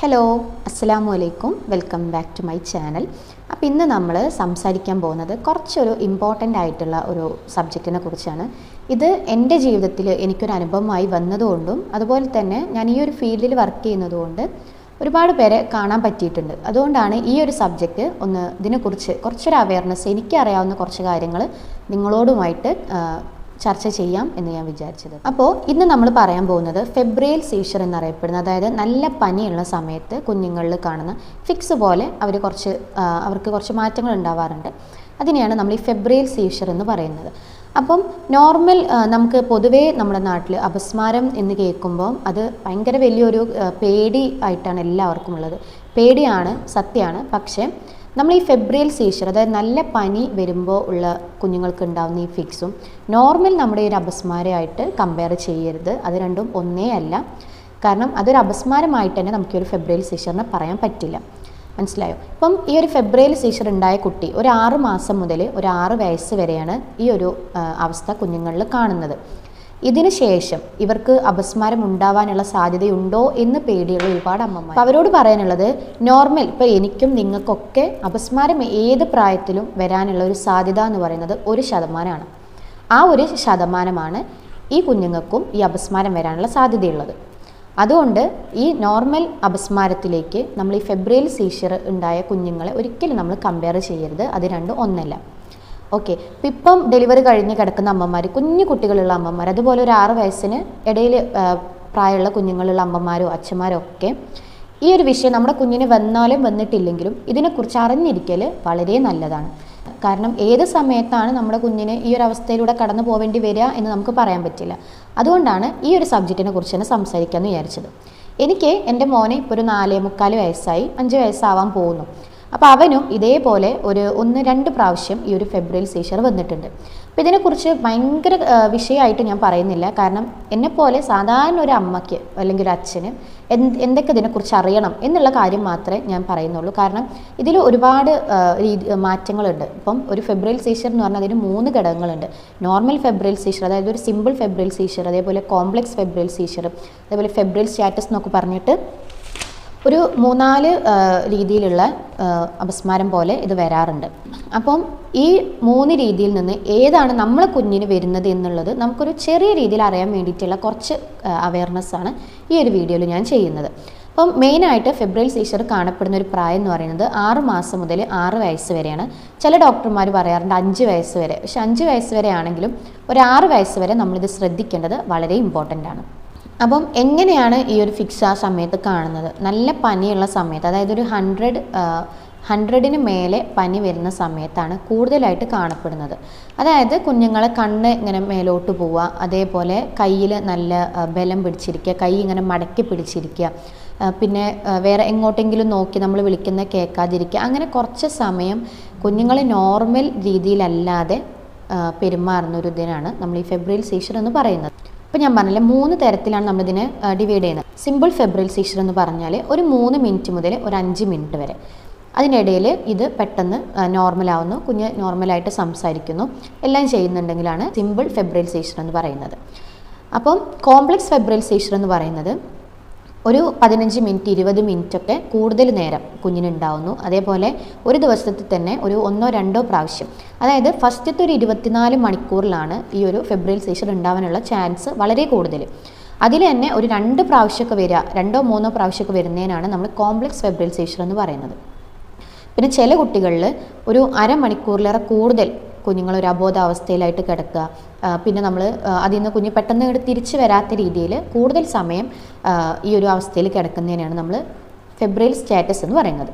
Hello അസ്സലാമു അലൈക്കും welcome back to my channel അപ്പോൾ ഇന്ന് നമ്മൾ സംസാരിക്കാൻ പോകുന്നത് കുറച്ചൊരു ഇമ്പോർട്ടന്റ് ആയിട്ടുള്ള ഒരു സബ്ജക്റ്റിനെ കുറിച്ചാണ്. ഇത് എന്റെ ജീവിതത്തിൽ എനിക്കൊരു അനുഭവമായി വന്നതുകൊണ്ടും അതുപോലെ തന്നെ ഞാൻ ഈ ഒരു ഫീൽഡിൽ വർക്ക് ചെയ്യുന്നതുകൊണ്ട് ഒരുപാട് പേരെ കാണാൻ പറ്റിയിട്ടുണ്ട്. അതുകൊണ്ടാണ് ഈ ഒരു സബ്ജക്റ്റ് ഒന്ന് ഇതിനെക്കുറിച്ച് കുറച്ചൊരു അവയർനെസ് എനിക്കറിയാവുന്ന കുറച്ച് കാര്യങ്ങൾ നിങ്ങളോടുമായിട്ട് ചർച്ച ചെയ്യാം എന്ന് ഞാൻ വിചാരിച്ചത്. അപ്പോൾ ഇന്ന് നമ്മൾ പറയാൻ പോകുന്നത് ഫെബ്രൈൽ സീഷർ എന്നറിയപ്പെടുന്ന അതായത് നല്ല പനിയുള്ള സമയത്ത് കുഞ്ഞുങ്ങളിൽ കാണുന്ന ഫിക്സ് പോലെ അവർ കുറച്ച് അവർക്ക് കുറച്ച് മാറ്റങ്ങൾ ഉണ്ടാവാറുണ്ട്. അതിനെയാണ് നമ്മൾ ഈ ഫെബ്രൈൽ സീഷർ എന്ന് പറയുന്നത്. അപ്പം നോർമൽ നമുക്ക് പൊതുവേ നമ്മുടെ നാട്ടിൽ അപസ്മാരം എന്ന് കേൾക്കുമ്പോൾ അത് ഭയങ്കര വലിയൊരു പേടി ആയിട്ടാണ് എല്ലാവർക്കും ഉള്ളത്. പേടിയാണ് സത്യമാണ്. പക്ഷേ നമ്മൾ ഈ ഫെബ്രിയൽ സീഷർ അതായത് നല്ല പനി വരുമ്പോൾ ഉള്ള കുഞ്ഞുങ്ങൾക്ക് ഉണ്ടാകുന്ന ഈ ഫിക്സും നോർമൽ നമ്മുടെ ഒരു അപസ്മാരമായിട്ട് കമ്പയർ ചെയ്യരുത്. അത് രണ്ടും ഒന്നേ അല്ല. കാരണം അതൊരു അപസ്മാരമായിട്ട് തന്നെ നമുക്ക് ഈ ഒരു ഫെബ്രിയൽ സീഷറിനെ പറയാൻ പറ്റില്ല. മനസ്സിലായോ? ഇപ്പം ഈ ഒരു ഫെബ്രുവരി സീഷർ ഉണ്ടായ കുട്ടി ഒരു ആറ് മാസം മുതൽ ഒരു ആറ് വയസ്സ് വരെയാണ് ഈ ഒരു അവസ്ഥ കുഞ്ഞുങ്ങളിൽ കാണുന്നത്. ഇതിന് ശേഷം ഇവർക്ക് അപസ്മാരം ഉണ്ടാവാനുള്ള സാധ്യതയുണ്ടോ എന്ന് പേടിയുള്ള ഒരുപാട് അമ്മമാർ. അവരോട് പറയാനുള്ളത് നോർമൽ ഇപ്പോൾ എനിക്കും നിങ്ങൾക്കൊക്കെ അപസ്മാരം ഏത് പ്രായത്തിലും വരാനുള്ള ഒരു സാധ്യത എന്ന് പറയുന്നത് ഒരു ശതമാനമാണ്. ആ ഒരു ശതമാനമാണ് ഈ കുഞ്ഞുങ്ങൾക്കും ഈ അപസ്മാരം വരാനുള്ള സാധ്യതയുള്ളത്. അതുകൊണ്ട് ഈ നോർമൽ അപസ്മാരത്തിലേക്ക് നമ്മൾ ഈ ഫെബ്രുവരി സീഷർ ഉണ്ടായ കുഞ്ഞുങ്ങളെ ഒരിക്കലും നമ്മൾ കമ്പയർ ചെയ്യരുത്. അത് രണ്ടും ഒന്നല്ല. ഓക്കെ. ഇപ്പം ഡെലിവറി കഴിഞ്ഞ് കിടക്കുന്ന അമ്മമാർ കുഞ്ഞു കുട്ടികളുള്ള അമ്മമാർ അതുപോലെ ഒരു ആറ് വയസ്സിന് ഇടയിൽ പ്രായമുള്ള കുഞ്ഞുങ്ങളുള്ള അമ്മമാരോ അച്ഛന്മാരോ ഒക്കെ ഈ ഒരു വിഷയം നമ്മുടെ കുഞ്ഞിന് വന്നാലും വന്നിട്ടില്ലെങ്കിലും ഇതിനെക്കുറിച്ച് അറിഞ്ഞിരിക്കൽ വളരെ നല്ലതാണ്. കാരണം ഏത് സമയത്താണ് നമ്മുടെ കുഞ്ഞിന് ഈ ഒരു അവസ്ഥയിലൂടെ കടന്നു പോവേണ്ടി വരിക എന്ന് നമുക്ക് പറയാൻ പറ്റില്ല. അതുകൊണ്ടാണ് ഈ ഒരു സബ്ജക്റ്റിനെ കുറിച്ച് തന്നെ സംസാരിക്കാമെന്ന് വിചാരിച്ചത്. എനിക്ക് എന്റെ മോനെ ഇപ്പോൾ ഒരു നാലേ മുക്കാൽ വയസ്സായി അഞ്ച് വയസ്സാവാൻ പോകുന്നു. അപ്പോൾ അവനും ഇതേപോലെ ഒരു ഒന്ന് രണ്ട് പ്രാവശ്യം ഈ ഒരു ഫെബ്രുവരി സീഷർ വന്നിട്ടുണ്ട്. അപ്പോൾ ഇതിനെക്കുറിച്ച് ഭയങ്കര വിഷയമായിട്ട് ഞാൻ പറയുന്നില്ല. കാരണം എന്നെപ്പോലെ സാധാരണ ഒരു അമ്മയ്ക്ക് അല്ലെങ്കിൽ ഒരു അച്ഛന് എന്ത് എന്തൊക്കെ ഇതിനെക്കുറിച്ച് അറിയണം എന്നുള്ള കാര്യം മാത്രമേ ഞാൻ പറയുന്നുള്ളൂ. കാരണം ഇതിൽ ഒരുപാട് രീതി മാറ്റങ്ങളുണ്ട്. ഇപ്പം ഒരു ഫെബ്രുവരി സീഷർ എന്ന് പറഞ്ഞാൽ അതിന് മൂന്ന് ഘടകങ്ങളുണ്ട്. നോർമൽ ഫെബ്രുവരി സീഷർ അതായത് ഒരു സിമ്പിൾ ഫെബ്രുവരി സീഷർ അതേപോലെ കോംപ്ലക്സ് ഫെബ്രുവരി സീഷർ അതേപോലെ ഫെബ്രുവരി സ്റ്റാറ്റസ് എന്നൊക്കെ പറഞ്ഞിട്ട് ഒരു മൂന്നാൽ രീതിയിലുള്ള അപസ്മാരം പോലെ ഇത് വരാറുണ്ട്. അപ്പം ഈ മൂന്ന് രീതിയിൽ നിന്ന് ഏതാണ് നമ്മൾ കുഞ്ഞിന് വരുന്നത് എന്നുള്ളത് നമുക്കൊരു ചെറിയ രീതിയിൽ അറിയാൻ വേണ്ടിയിട്ടുള്ള കുറച്ച് അവയർനെസ് ആണ് ഈ ഒരു വീഡിയോയിൽ ഞാൻ ചെയ്യുന്നത്. അപ്പം മെയിനായിട്ട് ഫെബ്രുവരി സീഷർ കാണപ്പെടുന്ന ഒരു പ്രായം എന്ന് പറയുന്നത് ആറ് മാസം മുതൽ ആറ് വയസ്സ് വരെയാണ്. ചില ഡോക്ടർമാർ പറയാറുണ്ട് അഞ്ച് വയസ്സ് വരെ. പക്ഷെ അഞ്ച് വയസ്സ് വരെ ആണെങ്കിലും ഒരു ആറ് വയസ്സ് വരെ നമ്മളിത് ശ്രദ്ധിക്കേണ്ടത് വളരെ ഇമ്പോർട്ടന്റ് ആണ്. അപ്പം എങ്ങനെയാണ് ഈ ഒരു ഫിക്സ് ആ സമയത്ത് കാണുന്നത്? നല്ല പനിയുള്ള സമയത്ത് അതായത് ഒരു ഹൺഡ്രഡ് ഹൺഡ്രഡിന് മേലെ പനി വരുന്ന സമയത്താണ് കൂടുതലായിട്ട് കാണപ്പെടുന്നത്. അതായത് കുഞ്ഞുങ്ങളെ കണ്ണ് ഇങ്ങനെ മേലോട്ട് പോവുക അതേപോലെ കയ്യിൽ നല്ല ബലം പിടിച്ചിരിക്കുക കൈ ഇങ്ങനെ മടക്കി പിടിച്ചിരിക്കുക പിന്നെ വേറെ എങ്ങോട്ടെങ്കിലും നോക്കി നമ്മൾ വിളിക്കുന്ന കേൾക്കാതിരിക്കുക അങ്ങനെ കുറച്ച് സമയം കുഞ്ഞുങ്ങൾ നോർമൽ രീതിയിലല്ലാതെ പെരുമാറുന്ന ഒരു ഇതിനാണ് നമ്മൾ ഈ ഫെബ്രുവരി സീഷർ എന്ന് പറയുന്നത്. ഇപ്പോൾ ഞാൻ പറഞ്ഞില്ലേ മൂന്ന് തരത്തിലാണ് നമ്മളിതിനെ ഡിവൈഡ് ചെയ്യുന്നത്. സിമ്പിൾ ഫെബ്രിൽ സീഷർ എന്ന് പറഞ്ഞാൽ ഒരു മൂന്ന് മിനിറ്റ് മുതൽ ഒരു അഞ്ച് മിനിറ്റ് വരെ. അതിനിടയിൽ ഇത് പെട്ടെന്ന് നോർമൽ ആവുന്നു കുഞ്ഞ് നോർമലായിട്ട് സംസാരിക്കുന്നു. എല്ലാം ചെയ്യുന്നുണ്ടെങ്കിലാണ് സിമ്പിൾ ഫെബ്രിൽ സീഷർ എന്ന് പറയുന്നത്. അപ്പം കോംപ്ലക്സ് ഫെബ്രിൽ സീഷർ എന്ന് പറയുന്നത് ഒരു പതിനഞ്ച് മിനിറ്റ് ഇരുപത് മിനിറ്റൊക്കെ കൂടുതൽ നേരം കുഞ്ഞിനുണ്ടാവുന്നു. അതേപോലെ ഒരു ദിവസത്തിൽ തന്നെ ഒരു ഒന്നോ രണ്ടോ പ്രാവശ്യം. അതായത് ഫസ്റ്റത്തെ ഒരു ഇരുപത്തിനാല് മണിക്കൂറിലാണ് ഈ ഒരു ഫെബ്രുവരി സീഷർ ഉണ്ടാവാനുള്ള ചാൻസ് വളരെ കൂടുതൽ. അതിൽ തന്നെ ഒരു രണ്ട് പ്രാവശ്യമൊക്കെ വരിക രണ്ടോ മൂന്നോ പ്രാവശ്യമൊക്കെ വരുന്നതിനാണ് നമ്മൾ കോംപ്ലക്സ് ഫെബ്രുവരി സീഷർ എന്ന് പറയുന്നത്. പിന്നെ ചില കുട്ടികളിൽ ഒരു അരമണിക്കൂറിലേറെ കൂടുതൽ കുഞ്ഞുങ്ങൾ ഒരു അബോധാവസ്ഥയിലായിട്ട് കിടക്കുക. പിന്നെ നമ്മൾ അതിൽ നിന്ന് കുഞ്ഞ് പെട്ടെന്ന് ഇങ്ങോട്ട് തിരിച്ചു വരാത്ത രീതിയിൽ കൂടുതൽ സമയം ഈ ഒരു അവസ്ഥയിൽ കിടക്കുന്നതിനാണ് നമ്മൾ ഫെബ്രുവരി സ്റ്റാറ്റസ് എന്ന് പറയുന്നത്.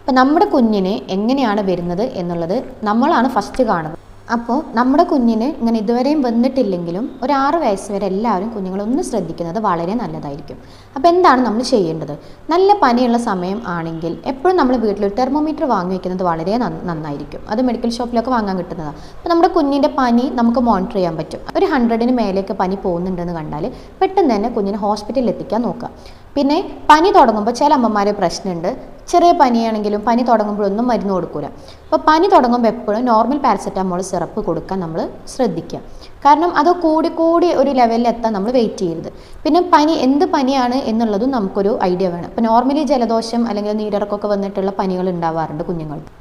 അപ്പം നമ്മുടെ കുഞ്ഞിനെ എങ്ങനെയാണ് വരുന്നത് എന്നുള്ളത് നമ്മളാണ് ഫസ്റ്റ് കാണുന്നത്. അപ്പോൾ നമ്മുടെ കുഞ്ഞിന് ഇങ്ങനെ ഇതുവരെയും വന്നിട്ടില്ലെങ്കിലും ഒരു ആറ് വയസ്സ് വരെ എല്ലാവരും കുഞ്ഞുങ്ങളൊന്ന് ശ്രദ്ധിക്കുന്നത് വളരെ നല്ലതായിരിക്കും. അപ്പോൾ എന്താണ് നമ്മൾ ചെയ്യേണ്ടത്? നല്ല പനിയുള്ള സമയം ആണെങ്കിൽ എപ്പോഴും നമ്മൾ വീട്ടിൽ ഒരു തെർമോമീറ്റർ വാങ്ങി വയ്ക്കുന്നത് വളരെ നന്ന- നന്നായിരിക്കും. അത് മെഡിക്കൽ ഷോപ്പിലൊക്കെ വാങ്ങാൻ കിട്ടുന്നതാണ് അപ്പോൾ നമ്മുടെ കുഞ്ഞിന്റെ പനി നമുക്ക് മോണിറ്റർ ചെയ്യാൻ പറ്റും. ഒരു ഹൺഡ്രഡിന് മേലേക്ക് പനി പോകുന്നുണ്ടെന്ന് കണ്ടാൽ പെട്ടെന്ന് തന്നെ കുഞ്ഞിനെ ഹോസ്പിറ്റലിൽ എത്തിക്കാൻ നോക്കുക. പിന്നെ പനി തുടങ്ങുമ്പോൾ ചില അമ്മമാരെ പ്രശ്നമുണ്ട്. ചെറിയ പനിയാണെങ്കിലും പനി തുടങ്ങുമ്പോഴൊന്നും മരുന്ന് കൊടുക്കില്ല അപ്പോൾ പനി തുടങ്ങുമ്പോൾ എപ്പോഴും നോർമൽ പാരസെറ്റാമോൾ സിറപ്പ് കൊടുക്കാൻ നമ്മൾ ശ്രദ്ധിക്കുക. കാരണം അത് കൂടി കൂടി ഒരു ലെവലിൽ എത്താൻ നമ്മൾ വെയിറ്റ് ചെയ്യരുത്. പിന്നെ പനി എന്ത് പനിയാണ് എന്നുള്ളതും നമുക്കൊരു ഐഡിയ വേണം. അപ്പോൾ നോർമലി ജലദോഷം അല്ലെങ്കിൽ നീരിറക്കമൊക്കെ വന്നിട്ടുള്ള പനികൾ ഉണ്ടാവാറുണ്ട് കുഞ്ഞുങ്ങൾക്ക്.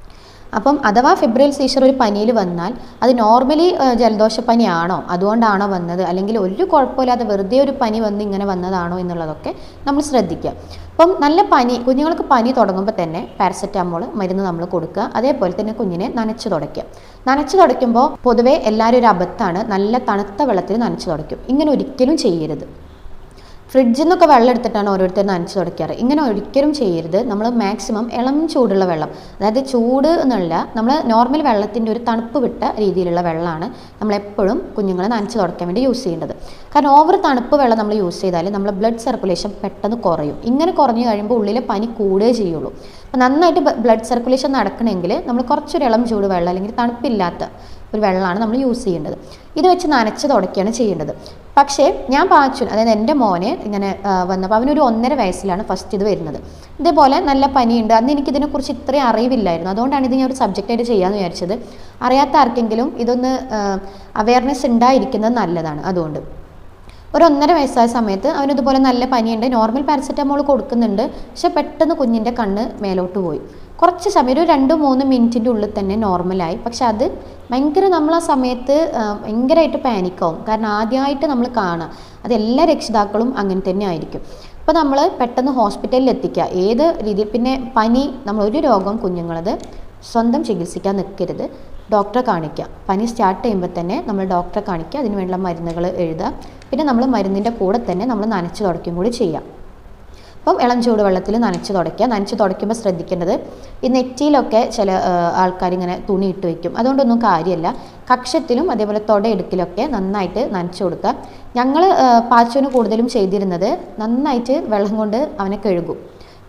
അപ്പം അഥവാ ഫെബ്രുവരി സീഷർ ഒരു പനിയിൽ വന്നാൽ അത് നോർമലി ജലദോഷപ്പനിയാണോ? അതുകൊണ്ടാണോ വന്നത്? അല്ലെങ്കിൽ ഒരു കുഴപ്പമില്ലാതെ വെറുതെ ഒരു പനി വന്ന് ഇങ്ങനെ വന്നതാണോ എന്നുള്ളതൊക്കെ നമ്മൾ ശ്രദ്ധിക്കുക. അപ്പം നല്ല പനി കുഞ്ഞുങ്ങൾക്ക് പനി തുടങ്ങുമ്പോൾ തന്നെ പാരസെറ്റാമോൾ മരുന്ന് നമ്മൾ കൊടുക്കുക. അതേപോലെ തന്നെ കുഞ്ഞിനെ നനച്ചു തുടയ്ക്കുക. നനച്ചു തുടയ്ക്കുമ്പോൾ പൊതുവേ എല്ലാവരും ഒരു അബദ്ധമാണ്. നല്ല തണുത്ത വെള്ളത്തിൽ നനച്ചു തുടയ്ക്കും. ഇങ്ങനെ ഒരിക്കലും ചെയ്യരുത്. ഫ്രിഡ്ജിൽ നിന്നൊക്കെ വെള്ളം എടുത്തിട്ടാണ് ഓരോരുത്തർ നനച്ച് തുടയ്ക്കാറ്. ഇങ്ങനെ ഒരിക്കലും ചെയ്യരുത്. നമ്മൾ മാക്സിമം ഇളം ചൂടുള്ള വെള്ളം അതായത് ചൂട് എന്നല്ല നമ്മൾ നോർമൽ വെള്ളത്തിന്റെ ഒരു തണുപ്പ് വിട്ട രീതിയിലുള്ള വെള്ളമാണ് നമ്മളെപ്പോഴും കുഞ്ഞുങ്ങളെ നനച്ച് തുടയ്ക്കാൻ വേണ്ടി യൂസ് ചെയ്യേണ്ടത്. കാരണം ഓവർ തണുപ്പ് വെള്ളം നമ്മൾ യൂസ് ചെയ്താൽ നമ്മൾ ബ്ലഡ് സർക്കുലേഷൻ പെട്ടെന്ന് കുറയും. ഇങ്ങനെ കുറഞ്ഞു കഴിയുമ്പോൾ ഉള്ളിലെ പനി കൂടുകയേ ചെയ്യുള്ളൂ. അപ്പോൾ നന്നായിട്ട് ബ്ലഡ് സർക്കുലേഷൻ നടക്കണമെങ്കിൽ നമ്മൾ കുറച്ചൊരു ഇളം ചൂട് വെള്ളം അല്ലെങ്കിൽ തണുപ്പില്ലാത്ത ഒരു വെള്ളമാണ് നമ്മൾ യൂസ് ചെയ്യേണ്ടത്. ഇത് വെച്ച് നനച്ച് തുടക്കുകയാണ് ചെയ്യേണ്ടത്. പക്ഷേ ഞാൻ പാച്ചു അതായത് എന്റെ മോന് ഇങ്ങനെ വന്നപ്പോൾ അവനൊരു ഒന്നര വയസ്സിലാണ് ഫസ്റ്റ് ഇത് വരുന്നത്. ഇതേപോലെ നല്ല പനിയുണ്ട്. അന്ന് എനിക്കിതിനെക്കുറിച്ച് ഇത്രയും അറിവില്ലായിരുന്നു. അതുകൊണ്ടാണ് ഇത് ഞാൻ ഒരു സബ്ജക്റ്റായിട്ട് ചെയ്യാമെന്ന് വിചാരിച്ചത്. അറിയാത്ത ആർക്കെങ്കിലും ഇതൊന്ന് അവയർനെസ് ഉണ്ടായിരിക്കുന്നത് നല്ലതാണ് അതുകൊണ്ട്. ഒരു ഒന്നര വയസ്സായ സമയത്ത് അവനിതുപോലെ നല്ല പനിയുണ്ട്. നോർമൽ പാരസെറ്റമോൾ കൊടുക്കുന്നുണ്ട്. പക്ഷെ പെട്ടെന്ന് കുഞ്ഞിന്റെ കണ്ണ് മേലോട്ട് പോയി. കുറച്ച് സമയം ഒരു രണ്ട് മൂന്ന് മിനിറ്റിന്റെ ഉള്ളിൽ തന്നെ നോർമലായി പക്ഷെ അത് ഭയങ്കര നമ്മൾ ആ സമയത്ത് ഭയങ്കരമായിട്ട് പാനിക്കാവും കാരണം ആദ്യമായിട്ട് നമ്മൾ കാണുക. അത് എല്ലാ രക്ഷിതാക്കളും അങ്ങനെ തന്നെ ആയിരിക്കും. അപ്പോൾ നമ്മൾ പെട്ടെന്ന് ഹോസ്പിറ്റലിൽ എത്തിക്കുക. ഏത് രീതിയിൽ പിന്നെ പനി നമ്മൾ ഒരു രോഗം കുഞ്ഞുങ്ങളത് സ്വന്തം ചികിത്സിക്കാൻ നിൽക്കരുത്. ഡോക്ടറെ കാണിക്കുക. പനി സ്റ്റാർട്ട് ചെയ്യുമ്പോൾ തന്നെ നമ്മൾ ഡോക്ടറെ കാണിക്കുക. അതിന് വേണ്ട മരുന്നുകൾ എഴുതുക. പിന്നെ നമ്മൾ മരുന്നിന്റെ കൂടെ തന്നെ നമ്മൾ നനച്ച് തുടയ്ക്കും കൂടി ചെയ്യാം അപ്പം ഇളം ചൂട് വെള്ളത്തിൽ നനച്ച് തുടയ്ക്കുക. നനച്ച് തുടയ്ക്കുമ്പോൾ ശ്രദ്ധിക്കേണ്ടത് ഈ നെറ്റിയിലൊക്കെ ചില ആൾക്കാർ ഇങ്ങനെ തുണി ഇട്ട് വയ്ക്കും അതുകൊണ്ടൊന്നും കാര്യമല്ല. കക്ഷത്തിലും അതേപോലെ തൊടയെടുക്കിലൊക്കെ നന്നായിട്ട് നനച്ച് കൊടുക്കുക. ഞങ്ങൾ പാച്ചവന് കൂടുതലും ചെയ്തിരുന്നത് നന്നായിട്ട് വെള്ളം കൊണ്ട് അവനെ കഴുകും.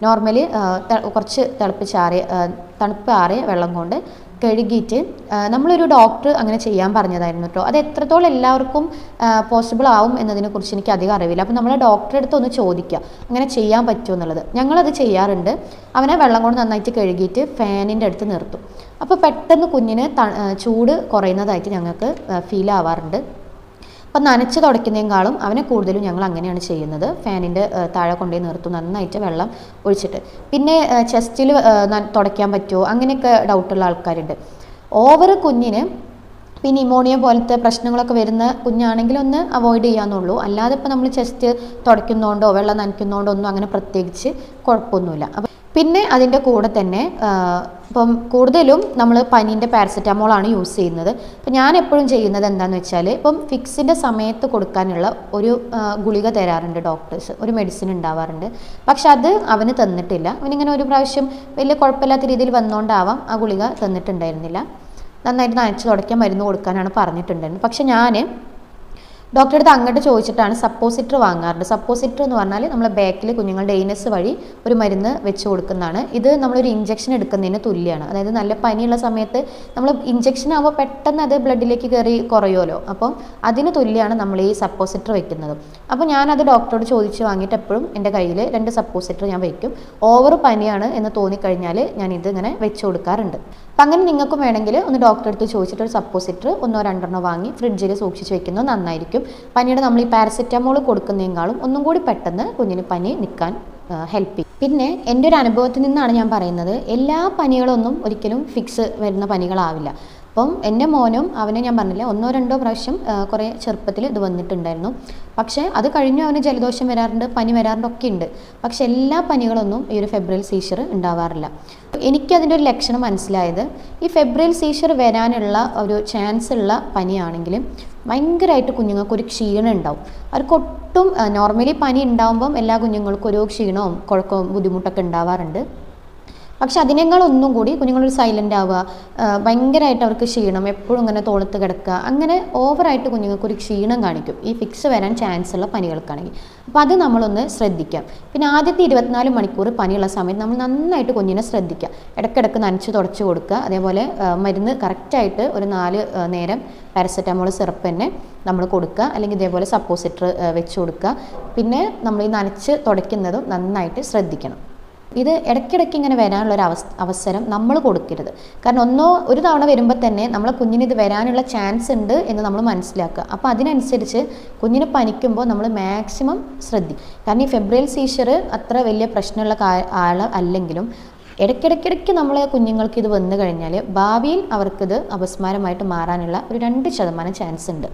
നോർമലി കുറച്ച് തിളപ്പിച്ചാറിയ തണുപ്പ് ആറിയ വെള്ളം കൊണ്ട് കഴുകിയിട്ട് നമ്മളൊരു ഡോക്ടർ അങ്ങനെ ചെയ്യാൻ പറഞ്ഞതായിരുന്നു കേട്ടോ അത് എത്രത്തോളം എല്ലാവർക്കും പോസിബിൾ ആവും എന്നതിനെക്കുറിച്ച് എനിക്ക് അധികം അറിവില്ല. അപ്പോൾ നമ്മൾ ഡോക്ടറെ അടുത്ത് ഒന്ന് ചോദിക്കുക അങ്ങനെ ചെയ്യാൻ പറ്റുമോ എന്നുള്ളത്. ഞങ്ങളത് ചെയ്യാറുണ്ട്. അവനെ വെള്ളം കൊണ്ട് നന്നായിട്ട് കഴുകിയിട്ട് ഫാനിന്റെ അടുത്ത് നിർത്തും. അപ്പോൾ പെട്ടെന്ന് കുഞ്ഞിന് ചൂട് കുറയുന്നതായിട്ട് ഞങ്ങൾക്ക് ഫീൽ ആവാറുണ്ട്. അപ്പം നനച്ച് തുടയ്ക്കുന്നതിനേക്കാളും അവനെ കൂടുതലും ഞങ്ങൾ അങ്ങനെയാണ് ചെയ്യുന്നത്. ഫാനിന്റെ താഴെ കൊണ്ടുപോയി നിർത്തും. നന്നായിട്ട് വെള്ളം ഒഴിച്ചിട്ട്. പിന്നെ ചെസ്റ്റിൽ തുടയ്ക്കാൻ പറ്റുമോ? അങ്ങനെയൊക്കെ ഡൗട്ടുള്ള ആൾക്കാരുണ്ട്. ഓവർ കുഞ്ഞിന് പിന്നെ നിമോണിയ പോലത്തെ പ്രശ്നങ്ങളൊക്കെ വരുന്ന കുഞ്ഞാണെങ്കിൽ ഒന്ന് അവോയ്ഡ് ചെയ്യാന്നുള്ളൂ. അല്ലാതെ ഇപ്പോൾ നമ്മൾ ചെസ്റ്റ് തുടയ്ക്കുന്നതുകൊണ്ടോ വെള്ളം നനയ്ക്കുന്നതുകൊണ്ടോ ഒന്നും അങ്ങനെ പ്രത്യേകിച്ച് കുഴപ്പമൊന്നുമില്ല. പിന്നെ അതിന്റെ കൂടെ തന്നെ ഇപ്പം കൂടുതലും നമ്മൾ പനീന്റെ പാരസെറ്റാമോൾ ആണ് യൂസ് ചെയ്യുന്നത്. അപ്പം ഞാൻ എപ്പോഴും ചെയ്യുന്നത് എന്താണെന്ന് വെച്ചാൽ ഇപ്പം ഫിക്സിന്റെ സമയത്ത് കൊടുക്കാനുള്ള ഒരു ഗുളിക തരാറുണ്ട് ഡോക്ടേഴ്സ് ഒരു മെഡിസിൻ ഉണ്ടാവാറുണ്ട്. പക്ഷെ അത് അവന് തന്നിട്ടില്ല. അവനിങ്ങനെ ഒരു പ്രാവശ്യം വലിയ കുഴപ്പമില്ലാത്ത രീതിയിൽ വന്നുകൊണ്ടാവാം ആ ഗുളിക തന്നിട്ടുണ്ടായിരുന്നില്ല. നന്നായിട്ട് നനച്ച് തുടയ്ക്കാൻ മരുന്ന് കൊടുക്കാനാണ് പറഞ്ഞിട്ടുണ്ടായിരുന്നത്. പക്ഷെ ഞാൻ ഡോക്ടറെ അടുത്ത് അങ്ങോട്ട് ചോദിച്ചിട്ടാണ് സപ്പോസിറ്റർ വാങ്ങാറുണ്ട്. സപ്പോസിറ്റർ എന്ന് പറഞ്ഞാൽ നമ്മൾ ബാക്കിൽ കുഞ്ഞുങ്ങളുടെ എയിനസ് വഴി ഒരു മരുന്ന് വെച്ച് കൊടുക്കുന്നതാണ്. ഇത് നമ്മളൊരു ഇഞ്ചക്ഷൻ എടുക്കുന്നതിന് തുല്യമാണ് അതായത് നല്ല പനിയുള്ള സമയത്ത് നമ്മൾ ഇഞ്ചക്ഷൻ ആകുമ്പോൾ പെട്ടെന്ന് അത് ബ്ലഡിലേക്ക് കയറി കുറയുമല്ലോ. അപ്പം അതിന് തുല്യമാണ് നമ്മൾ ഈ സപ്പോസിറ്റർ വെക്കുന്നത്. അപ്പോൾ ഞാനത് ഡോക്ടറോട് ചോദിച്ച് വാങ്ങിയിട്ട് എപ്പോഴും എന്റെ കയ്യിൽ രണ്ട് സപ്പോസിറ്റർ ഞാൻ വയ്ക്കും ഓവർ പനിയാണ് എന്ന് തോന്നിക്കഴിഞ്ഞാൽ ഞാൻ ഇത് ഇങ്ങനെ വെച്ച് കൊടുക്കാറുണ്ട്. അപ്പം അങ്ങനെ നിങ്ങൾക്കും വേണമെങ്കിൽ ഒന്ന് ഡോക്ടറെ അടുത്ത് ചോദിച്ചിട്ട് ഒരു സപ്പോസിറ്റർ ഒന്നോ രണ്ടെണ്ണോ വാങ്ങി ഫ്രിഡ്ജിൽ സൂക്ഷിച്ച് വെക്കുന്നത് നന്നായിരിക്കും. പനിയുടെ നമ്മൾ ഈ പാരസെറ്റാമോൾ കൊടുക്കുന്നതിനേക്കാളും ഒന്നും കൂടി പെട്ടെന്ന് കുഞ്ഞിന് പനി നിൽക്കാൻ ഹെൽപ്പ് ചെയ്യും. പിന്നെ എന്റെ ഒരു അനുഭവത്തിൽ നിന്നാണ് ഞാൻ പറയുന്നത് എല്ലാ പനികളൊന്നും ഒരിക്കലും ഫിക്സ് വരുന്ന പനികളാവില്ല. അപ്പം എന്റെ മോനും അവനെ ഞാൻ പറഞ്ഞില്ല ഒന്നോ രണ്ടോ പ്രാവശ്യം കുറേ ചെറുപ്പത്തിൽ ഇത് വന്നിട്ടുണ്ടായിരുന്നു. പക്ഷേ അത് കഴിഞ്ഞു അവന് ജലദോഷം വരാറുണ്ട് പനി വരാറുണ്ട് ഒക്കെ ഉണ്ട്. പക്ഷെ എല്ലാ പനികളൊന്നും ഈ ഒരു ഫെബ്രുവരി സീഷർ ഉണ്ടാവാറില്ല. എനിക്കതിന്റെ ഒരു ലക്ഷണം മനസ്സിലായത് ഈ ഫെബ്രുവരി സീഷർ വരാനുള്ള ഒരു ചാൻസ് ഉള്ള പനിയാണെങ്കിലും ഭയങ്കരമായിട്ട് കുഞ്ഞുങ്ങൾക്ക് ഒരു ക്ഷീണം ഉണ്ടാവും. അവർക്ക് ഒട്ടും നോർമലി പനി ഉണ്ടാവുമ്പം എല്ലാ കുഞ്ഞുങ്ങൾക്കും ഒരു ക്ഷീണവും കുഴക്കവും ബുദ്ധിമുട്ടൊക്കെ ഉണ്ടാവാറുണ്ട്. പക്ഷെ അതിനേക്കാൾ ഒന്നും കൂടി കുഞ്ഞുങ്ങളൊരു സൈലന്റ് ആവുക ഭയങ്കരമായിട്ട് അവർക്ക് ക്ഷീണം എപ്പോഴും ഇങ്ങനെ തോളത്ത് കിടക്കുക അങ്ങനെ ഓവറായിട്ട് കുഞ്ഞുങ്ങൾക്ക് ഒരു ക്ഷീണം കാണിക്കും. ഈ ഫിക്സ് വരാൻ ചാൻസ് ഉള്ള പനികൾക്കാണെങ്കിൽ. അപ്പോൾ അത് നമ്മളൊന്ന് ശ്രദ്ധിക്കാം. പിന്നെ ആദ്യത്തെ ഇരുപത്തിനാല് മണിക്കൂർ പനിയുള്ള സമയത്ത് നമ്മൾ നന്നായിട്ട് കുഞ്ഞിനെ ശ്രദ്ധിക്കുക. ഇടയ്ക്കിടയ്ക്ക് നനച്ച് തുടച്ച് കൊടുക്കുക. അതേപോലെ മരുന്ന് കറക്റ്റായിട്ട് ഒരു നാല് നേരം പാരസെറ്റാമോൾ സിറപ്പ് തന്നെ നമ്മൾ കൊടുക്കുക. അല്ലെങ്കിൽ ഇതേപോലെ സപ്പോസിറ്റർ വെച്ച് കൊടുക്കുക. പിന്നെ നമ്മൾ ഈ നനച്ച് തുടയ്ക്കുന്നതും നന്നായിട്ട് ശ്രദ്ധിക്കണം. ഇത് ഇടയ്ക്കിടയ്ക്ക് ഇങ്ങനെ വരാനുള്ള ഒരു അവസ് അവസരം നമ്മൾ കൊടുക്കരുത്. കാരണം ഒന്നോ ഒരു തവണ വരുമ്പോൾ തന്നെ നമ്മളെ കുഞ്ഞിന് ഇത് വരാനുള്ള ചാൻസ് ഉണ്ട് എന്ന് നമ്മൾ മനസ്സിലാക്കുക. അപ്പോൾ അതിനനുസരിച്ച് കുഞ്ഞിനെ പനിക്കുമ്പോൾ നമ്മൾ മാക്സിമം ശ്രദ്ധിക്കും കാരണം ഈ ഫെബ്രൈൽ സീഷർ അത്ര വലിയ പ്രശ്നമുള്ള ആൾ അല്ലെങ്കിലും ഇടയ്ക്കിടയ്ക്കിടയ്ക്ക് നമ്മളെ കുഞ്ഞുങ്ങൾക്ക് ഇത് വന്നു കഴിഞ്ഞാൽ ഭാവിയിൽ അവർക്കിത് അപസ്മാരമായിട്ട് മാറാനുള്ള ഒരു രണ്ട് ശതമാനം ചാൻസ് ഉണ്ട്.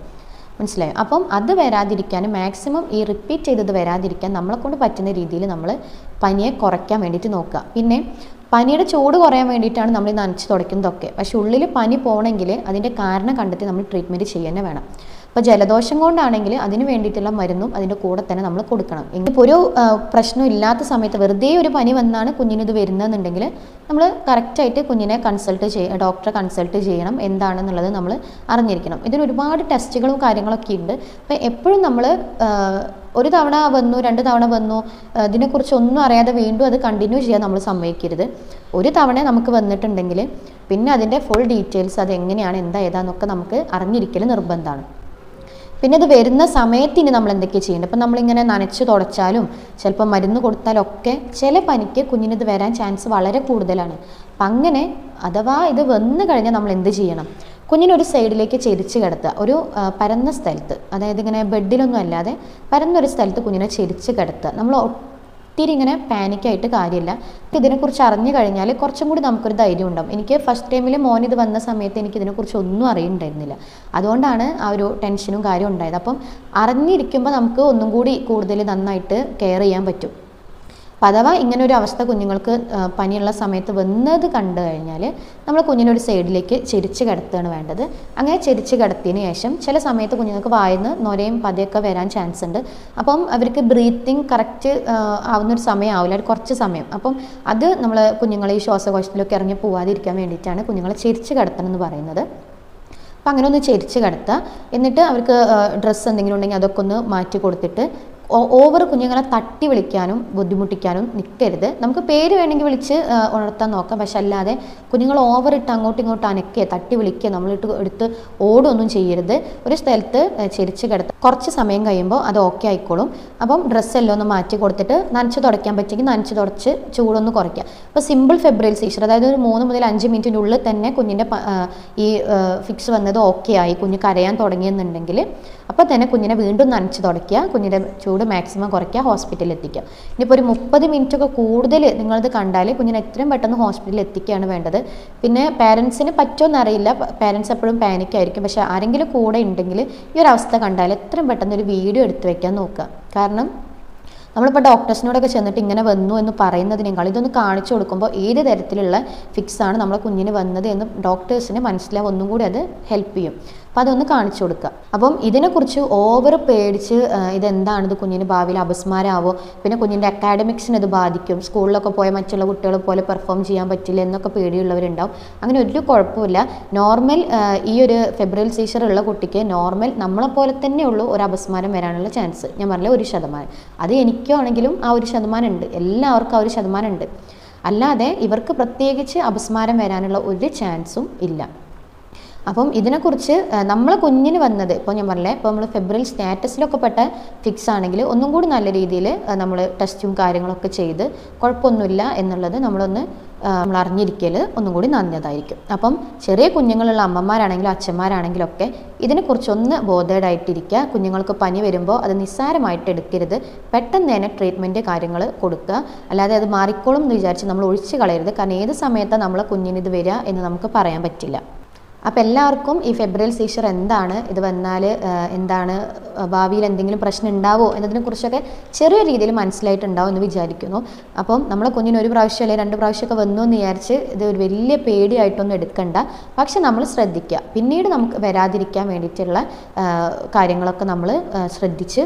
മനസ്സിലായോ? അപ്പം അത് വരാതിരിക്കാൻ മാക്സിമം ഈ റിപ്പീറ്റ് ചെയ്തത് വരാതിരിക്കാൻ നമ്മളെ കൊണ്ട് പറ്റുന്ന രീതിയിൽ നമ്മൾ പനിയെ കുറയ്ക്കാൻ വേണ്ടിയിട്ട് നോക്കുക. പിന്നെ പനിയുടെ ചൂട് കുറയാൻ വേണ്ടിയിട്ടാണ് നമ്മൾ ഈ നനച്ച് തുടയ്ക്കുന്നതൊക്കെ. പക്ഷെ ഉള്ളിൽ പനി പോകണമെങ്കിൽ അതിന്റെ കാരണം കണ്ടെത്തി നമ്മൾ ട്രീറ്റ്മെന്റ് ചെയ്യുക തന്നെ വേണം. ഇപ്പോൾ ജലദോഷം കൊണ്ടാണെങ്കിൽ അതിന് വേണ്ടിയിട്ടുള്ള മരുന്നും അതിന്റെ കൂടെ തന്നെ നമ്മൾ കൊടുക്കണം. ഇപ്പോൾ ഒരു പ്രശ്നം ഇല്ലാത്ത സമയത്ത് വെറുതെ ഒരു പനി വന്നാണ് കുഞ്ഞിന് ഇത് വരുന്നതെന്നുണ്ടെങ്കിൽ നമ്മൾ കറക്റ്റായിട്ട് കുഞ്ഞിനെ കൺസൾട്ട് ചെയ്യ ഡോക്ടറെ കൺസൾട്ട് ചെയ്യണം എന്താണെന്നുള്ളത് നമ്മൾ അറിഞ്ഞിരിക്കണം. ഇതിന് ഒരുപാട് ടെസ്റ്റുകളും കാര്യങ്ങളൊക്കെ ഉണ്ട്. അപ്പോൾ എപ്പോഴും നമ്മൾ ഒരു തവണ വന്നു രണ്ട് തവണ വന്നു ഇതിനെക്കുറിച്ച് ഒന്നും അറിയാതെ വീണ്ടും അത് കണ്ടിന്യൂ ചെയ്യാൻ നമ്മൾ സമ്മതിക്കരുത്. ഒരു തവണ നമുക്ക് വന്നിട്ടുണ്ടെങ്കിൽ പിന്നെ അതിന്റെ ഫുൾ ഡീറ്റെയിൽസ് അത് എങ്ങനെയാണ് എന്താ ഏതാന്നൊക്കെ നമുക്ക് അറിഞ്ഞിരിക്കൽ നിർബന്ധമാണ്. പിന്നെ ഇത് വരുന്ന സമയത്ത് ഇനി നമ്മൾ എന്തൊക്കെയാണ് ചെയ്യേണ്ടത്? ഇപ്പം നമ്മളിങ്ങനെ നനച്ച് തുടച്ചാലും ചിലപ്പോൾ മരുന്ന് കൊടുത്താലൊക്കെ ചില പനിക്ക് കുഞ്ഞിനിത് വരാൻ ചാൻസ് വളരെ കൂടുതലാണ്. അപ്പം അങ്ങനെ അഥവാ ഇത് വന്നു കഴിഞ്ഞാൽ നമ്മൾ എന്ത് ചെയ്യണം? കുഞ്ഞിനൊരു സൈഡിലേക്ക് ചെരിച്ച് കിടത്തുക. ഒരു പരന്ന സ്ഥലത്ത് അതായത് ഇങ്ങനെ ബെഡിലൊന്നും അല്ലാതെ പരന്നൊരു സ്ഥലത്ത് കുഞ്ഞിനെ ചെരിച്ച് കിടത്തുക. നമ്മൾ ഒത്തിരി ഇങ്ങനെ പാനിക്കായിട്ട് കാര്യമില്ല. ഇതിനെക്കുറിച്ച് അറിഞ്ഞു കഴിഞ്ഞാൽ കുറച്ചും കൂടി നമുക്കൊരു ധൈര്യം ഉണ്ടാവും. എനിക്ക് ഫസ്റ്റ് ടൈമിൽ മോൻ ഇത് വന്ന സമയത്ത് എനിക്ക് ഇതിനെക്കുറിച്ച് ഒന്നും അറിയുണ്ടായിരുന്നില്ല. അതുകൊണ്ടാണ് ആ ഒരു ടെൻഷനും കാര്യം ഉണ്ടായത്. അപ്പം അറിഞ്ഞിരിക്കുമ്പോൾ നമുക്ക് ഒന്നും കൂടി കൂടുതൽ നന്നായിട്ട് കെയർ ചെയ്യാൻ പറ്റും. അപ്പം അഥവാ ഇങ്ങനെ ഒരു അവസ്ഥ കുഞ്ഞുങ്ങൾക്ക് പനിയുള്ള സമയത്ത് വന്നത് കണ്ടു കഴിഞ്ഞാൽ നമ്മൾ കുഞ്ഞിനൊരു സൈഡിലേക്ക് ചെരിച്ച് കിടത്തുകയാണ് വേണ്ടത്. അങ്ങനെ ചെരിച്ച് കിടത്തിയതിന് ശേഷം ചില സമയത്ത് കുഞ്ഞുങ്ങൾക്ക് വായന്ന് നൊരയും പതയൊക്കെ വരാൻ ചാൻസ് ഉണ്ട്. അപ്പം അവർക്ക് ബ്രീത്തിങ് കറക്റ്റ് ആവുന്നൊരു സമയം ആവില്ല കുറച്ച് സമയം. അപ്പം അത് നമ്മൾ കുഞ്ഞുങ്ങളെ ഈ ശ്വാസകോശത്തിലൊക്കെ ഇറങ്ങി പോവാതിരിക്കാൻ വേണ്ടിയിട്ടാണ് കുഞ്ഞുങ്ങളെ ചെരിച്ച് കിടത്തണം എന്ന് പറയുന്നത്. അപ്പം അങ്ങനെ ഒന്ന് ചെരിച്ച് കിടത്തുക. എന്നിട്ട് അവർക്ക് ഡ്രസ്സ് എന്തെങ്കിലും ഉണ്ടെങ്കിൽ അതൊക്കെ ഒന്ന് മാറ്റി കൊടുത്തിട്ട് ഓവർ കുഞ്ഞുങ്ങളെ തട്ടി വിളിക്കാനും ബുദ്ധിമുട്ടിക്കാനും നിൽക്കരുത് നമുക്ക് പേര് വേണമെങ്കിൽ വിളിച്ച് ഉണർത്താൻ നോക്കാം. പക്ഷെ അല്ലാതെ കുഞ്ഞുങ്ങൾ ഓവർ ഇട്ട് അങ്ങോട്ടും ഇങ്ങോട്ടും അനക്കുക തട്ടി വിളിക്കുക നമ്മളിട്ട് എടുത്ത് ഓടൊന്നും ചെയ്യരുത്. ഒരു സ്ഥലത്ത് ചിരിച്ച് കിടത്ത കുറച്ച് സമയം കഴിയുമ്പോൾ അത് ഓക്കെ ആയിക്കോളും. അപ്പം ഡ്രസ്സെല്ലാം ഒന്ന് മാറ്റി കൊടുത്തിട്ട് നനച്ച് തുടയ്ക്കാൻ പറ്റുമെങ്കിൽ നനച്ച് തുടച്ച് ചൂടൊന്ന് കുറയ്ക്കുക. അപ്പോൾ സിമ്പിൾ ഫെബ്രൈൽ സീഷർ അതായത് ഒരു മൂന്ന് മുതൽ അഞ്ച് മിനിറ്റിന്റെ ഉള്ളിൽ തന്നെ കുഞ്ഞിന്റെ ഈ ഫിക്സ് വന്നത് ഓക്കെ ആയി. കുഞ്ഞ് കരയാൻ തുടങ്ങിയെന്നുണ്ടെങ്കിൽ അപ്പോൾ തന്നെ കുഞ്ഞിനെ വീണ്ടും നനച്ച് തുടയ്ക്കുക. കുഞ്ഞിന്റെ ചൂട് മാക്സിമം കുറയ്ക്കുക ഹോസ്പിറ്റലിൽ എത്തിക്കുക. ഇനിയിപ്പോൾ ഒരു മുപ്പത് മിനിറ്റൊക്കെ കൂടുതൽ നിങ്ങളിത് കണ്ടാൽ കുഞ്ഞിനെ എത്രയും പെട്ടെന്ന് ഹോസ്പിറ്റലിൽ എത്തിക്കുകയാണ് വേണ്ടത്. പിന്നെ പാരൻസിന് പറ്റുമെന്നറിയില്ല പാരൻസ് എപ്പോഴും പാനിക് ആയിരിക്കും. പക്ഷേ ആരെങ്കിലും കൂടെ ഉണ്ടെങ്കിൽ ഈ ഒരു അവസ്ഥ കണ്ടാൽ എത്രയും പെട്ടെന്ന് ഒരു വീഡിയോ എടുത്ത് വയ്ക്കാൻ നോക്കുക. കാരണം നമ്മളിപ്പോൾ ഡോക്ടേഴ്സിനോടൊക്കെ ചെന്നിട്ട് ഇങ്ങനെ വന്നു എന്ന് പറയുന്നതിനേക്കാൾ ഇതൊന്ന് കാണിച്ചു കൊടുക്കുമ്പോൾ ഏത് തരത്തിലുള്ള ഫിക്സാണ് നമ്മളെ കുഞ്ഞിന് വന്നത് എന്ന് ഡോക്ടേഴ്സിന് മനസ്സിലാവും. ഒന്നും കൂടി അത് ഹെൽപ്പ് ചെയ്യും. അപ്പോൾ അതൊന്ന് കാണിച്ചു കൊടുക്കുക. അപ്പം ഇതിനെക്കുറിച്ച് ഓവർ പേടിച്ച് ഇതെന്താണ് ഇത് കുഞ്ഞിന് ഭാവിയിൽ അപസ്മാരാവോ? പിന്നെ കുഞ്ഞിന്റെ അക്കാഡമിക്സിന് ഇത് ബാധിക്കും? സ്കൂളിലൊക്കെ പോയ മറ്റുള്ള കുട്ടികളെ പോലെ പെർഫോം ചെയ്യാൻ പറ്റില്ല എന്നൊക്കെ പേടിയുള്ളവരുണ്ടാവും. അങ്ങനെ ഒരു കുഴപ്പമില്ല. നോർമൽ ഈ ഒരു ഫെബ്രുവരി സീഷർ ഉള്ള കുട്ടിക്ക് നോർമൽ നമ്മളെപ്പോലെ തന്നെയുള്ളൂ ഒരു അപസ്മാരം വരാനുള്ള ചാൻസ് ഞാൻ പറഞ്ഞ ഒരു ശതമാനം. അത് എനിക്കാണെങ്കിലും ആ ഒരു ശതമാനം ഉണ്ട്. എല്ലാവർക്കും ആ ഒരു ശതമാനം ഉണ്ട്. അല്ലാതെ ഇവർക്ക് പ്രത്യേകിച്ച് അപസ്മാരം വരാനുള്ള ഒരു ചാൻസും ഇല്ല. അപ്പം ഇതിനെക്കുറിച്ച് നമ്മൾ കുഞ്ഞിന് വന്നത് ഇപ്പോൾ ഞാൻ പറഞ്ഞില്ലേ ഇപ്പോൾ നമ്മൾ ഫെബ്രുവരി സ്റ്റാറ്റസിലൊക്കെ പെട്ട ഫിക്സ് ആണെങ്കിൽ ഒന്നും കൂടി നല്ല രീതിയിൽ നമ്മൾ ടെസ്റ്റും കാര്യങ്ങളൊക്കെ ചെയ്ത് കുഴപ്പമൊന്നുമില്ല എന്നുള്ളത് നമ്മളൊന്ന് നമ്മൾ അറിഞ്ഞിരിക്കൽ ഒന്നും കൂടി നന്നതായിരിക്കും അപ്പം ചെറിയ കുഞ്ഞുങ്ങളുള്ള അമ്മമാരാണെങ്കിലും അച്ഛന്മാരാണെങ്കിലും ഒക്കെ ഇതിനെക്കുറിച്ച് ഒന്ന് ബോധേഡായിട്ടിരിക്കുക കുഞ്ഞുങ്ങൾക്ക് പനി വരുമ്പോൾ അത് നിസ്സാരമായിട്ട് എടുക്കരുത് പെട്ടെന്ന് തന്നെ ട്രീറ്റ്മെന്റ് കാര്യങ്ങൾ കൊടുക്കുക അല്ലാതെ അത് മാറിക്കോളും എന്ന് വിചാരിച്ച് നമ്മൾ ഒഴിച്ച് കളയരുത് കാരണം ഏത് സമയത്താണ് നമ്മളെ കുഞ്ഞിന് ഇത് വരിക എന്ന് നമുക്ക് പറയാൻ പറ്റില്ല. അപ്പോൾ എല്ലാവർക്കും ഈ ഫെബ്രുവരി സീഷർ എന്താണ്? ഇത് വന്നാൽ എന്താണ്? ഭാവിയിൽ എന്തെങ്കിലും പ്രശ്നം ഉണ്ടാവോ എന്നതിനെക്കുറിച്ചൊക്കെ ചെറിയ രീതിയിൽ മനസ്സിലായിട്ടുണ്ടാവും എന്ന് വിചാരിക്കുന്നു. അപ്പം നമ്മളെ കുഞ്ഞിന് ഒരു പ്രാവശ്യം അല്ലെങ്കിൽ രണ്ട് പ്രാവശ്യമൊക്കെ വന്നു എന്ന് വിചാരിച്ച് ഇത് ഒരു വലിയ പേടിയായിട്ടൊന്നും എടുക്കണ്ട. പക്ഷെ നമ്മൾ ശ്രദ്ധിക്കുക. പിന്നീട് നമുക്ക് വരാതിരിക്കാൻ വേണ്ടിയിട്ടുള്ള കാര്യങ്ങളൊക്കെ നമ്മൾ ശ്രദ്ധിച്ച്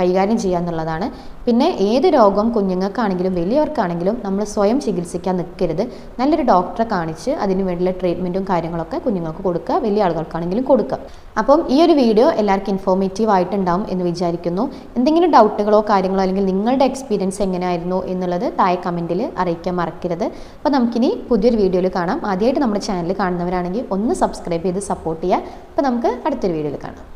കൈകാര്യം ചെയ്യുക എന്നുള്ളതാണ്. പിന്നെ ഏത് രോഗം കുഞ്ഞുങ്ങൾക്കാണെങ്കിലും വലിയവർക്കാണെങ്കിലും നമ്മൾ സ്വയം ചികിത്സിക്കാൻ നിൽക്കരുത്. നല്ലൊരു ഡോക്ടറെ കാണിച്ച് അതിന് വേണ്ടിയുള്ള ട്രീറ്റ്മെന്റും കാര്യങ്ങളൊക്കെ കുഞ്ഞുങ്ങൾക്ക് കൊടുക്കുക വലിയ ആളുകൾക്കാണെങ്കിലും കൊടുക്കുക. അപ്പം ഈ ഒരു വീഡിയോ എല്ലാവർക്കും ഇൻഫോർമേറ്റീവ് ആയിട്ടുണ്ടാവും എന്ന് വിചാരിക്കുന്നു. എന്തെങ്കിലും ഡൗട്ടുകളോ കാര്യങ്ങളോ അല്ലെങ്കിൽ നിങ്ങളുടെ എക്സ്പീരിയൻസ് എങ്ങനെയായിരുന്നു എന്നുള്ളത് താഴെ കമന്റിൽ അറിയിക്കാൻ മറക്കരുത്. അപ്പോൾ നമുക്കിനി പുതിയൊരു വീഡിയോയിൽ കാണാം. ആദ്യമായിട്ട് നമ്മുടെ ചാനൽ കാണുന്നവരാണെങ്കിൽ ഒന്ന് സബ്സ്ക്രൈബ് ചെയ്ത് സപ്പോർട്ട് ചെയ്യുക. അപ്പോൾ നമുക്ക് അടുത്തൊരു വീഡിയോയിൽ കാണാം.